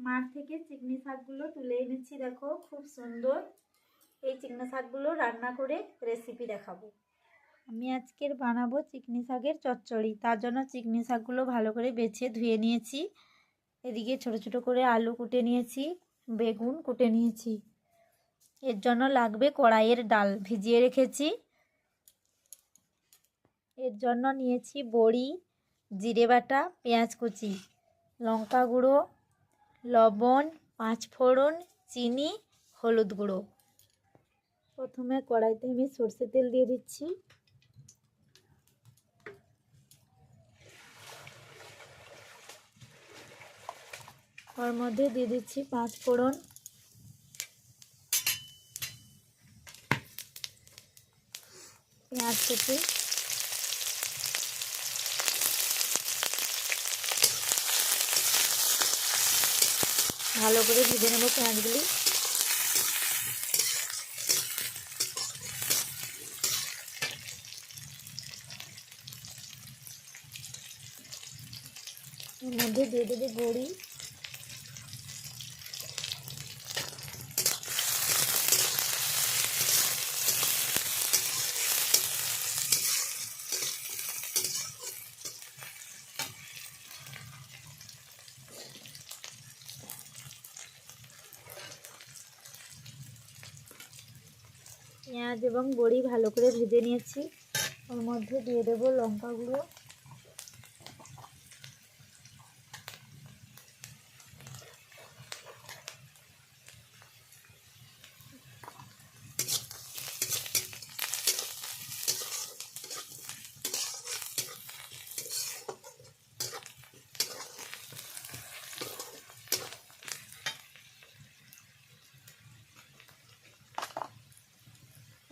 মাঠ থেকে চিকনি শাকগুলো তুলে এনেছি, দেখো, খুব সুন্দর। এই চিকনি শাকগুলো রান্না করে রেসিপি দেখাবো। আমি আজকের বানাবো চিকনি শাকের চচ্চড়ি। তার জন্য চিকনি শাকগুলো ভালো করে বেছে ধুয়ে নিয়েছি। এদিকে ছোট ছোট করে আলু কুটে নিয়েছি, বেগুন কুটে নিয়েছি। এর জন্য লাগবে কড়াইয়ের ডাল ভিজিয়ে রেখেছি। এর জন্য নিয়েছি বড়ি, জিরে বাটা, পেঁয়াজ কুচি, লঙ্কা গুঁড়ো লবণ পাঁচ ফোড়ন চিনি, হলুদ গুঁড়ো। প্রথমে কড়াইতে আমি সর্ষে তেল দিয়ে দিচ্ছি। ওর মধ্যে দিয়ে দিচ্ছি পাঁচ ফোড়ন পেঁয়াজ কুচি। ভালো করে ভেজে নেব পেঁয়াজগুলি মধ্যে দিয়ে দেবে বড়ি। পেঁয়াজ এবং বড়ি ভালো করে ভেজে নিয়েছি। ওর মধ্যে দিয়ে দেবো লঙ্কা গুঁড়ো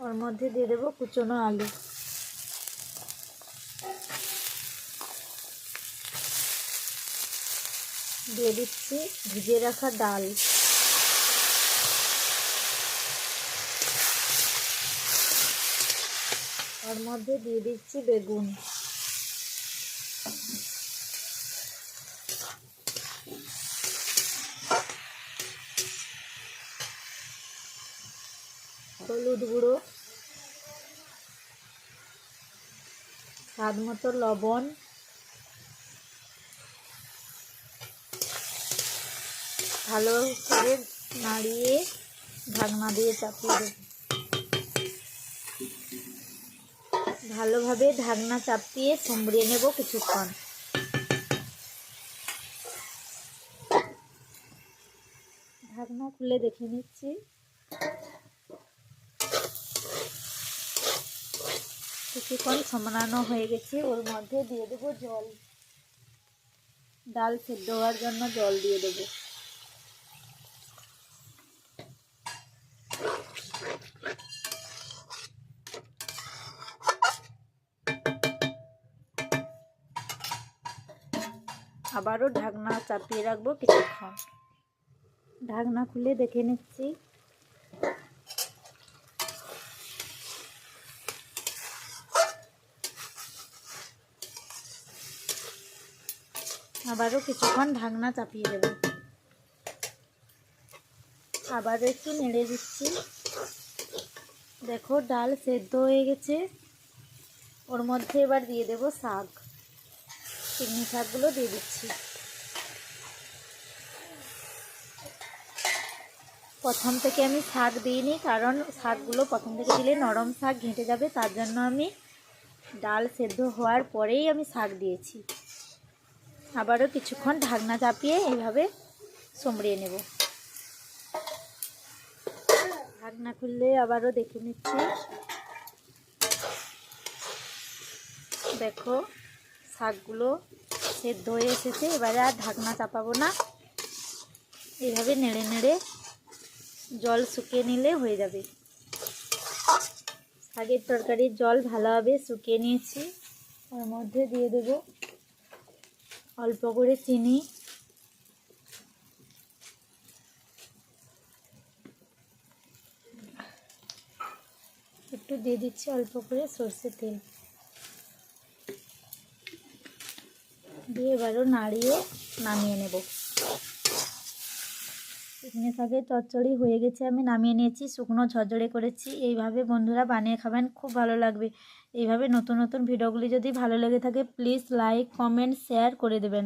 ওর মধ্যে দিয়ে দেবো কুচনো আলু। দিয়ে দিচ্ছি ভিজিয়ে রাখা ডাল। ওর মধ্যে দিয়ে দিচ্ছি বেগুন। হলুদ গুঁড়ো। স্বাদ মতো লবণ। ভালো করে নাড়িয়ে ঢাকনা দিয়ে চাপিয়ে দেব। ভালোভাবে ঢাকনা চাপিয়ে সম্বরিয়ে নেব কিছুক্ষণ। ঢাকনা খুলে দেখে নিচ্ছি। কিছুক্ষণ সমানো হয়ে গেছে। ওর মধ্যে দিয়ে দেবো জল। ডাল সেদ্ধ হওয়ার জন্য জল দিয়ে দেবো। আবারও ঢাকনা চাপিয়ে রাখব কিছুক্ষণ। ঢাকনা খুলে দেখে নিচ্ছি। আবারও কিছুক্ষণ ঢাকনা চাপিয়ে দেব। আবারও একটু নেড়ে দিচ্ছি। দেখো, ডাল সেদ্ধ হয়ে গেছে। ওর মধ্যে এবার দিয়ে দেব শাক। চিংড়ি শাকগুলো দিয়ে দিচ্ছি। প্রথম থেকে আমি শাক দিইনি, কারণ শাকগুলো প্রথম থেকে দিলে নরম শাক ঘেঁটে যাবে। তার জন্য আমি ডাল সেদ্ধ হওয়ার পরেই আমি শাক দিয়েছি। আবারও কিছুক্ষণ ঢাকনা চাপিয়ে এইভাবে সমড়িয়ে নেব। ঢাকনা খুললে আবারও দেখে নিচ্ছি। দেখো, শাকগুলো সেদ্ধ হয়ে এসেছে, এবারে আর ঢাকনা চাপাবো না। এইভাবে নেড়ে নেড়ে জল শুকিয়ে নিলে হয়ে যাবে। শাকের তরকারির জল ভালোভাবে শুকিয়ে নিয়েছি। ওর মধ্যে দিয়ে দেবো অল্প করে চিনি। একটু দিয়ে দিচ্ছি অল্প করে সর্ষে তেল। দিয়ে এবারও নাড়িয়ে নামিয়ে নেব। চিকনি শাকের চচ্চড়ি হয়ে গেছে, আমি নামিয়ে নিয়েছি, শুকনো ঝরঝরে করেছি। এইভাবে বন্ধুরা বানিয়ে খাবেন, খুব ভালো লাগবে। এইভাবে নতুন নতুন ভিডিওগুলি যদি ভালো লেগে থাকে প্লিজ লাইক কমেন্ট শেয়ার করে দেবেন।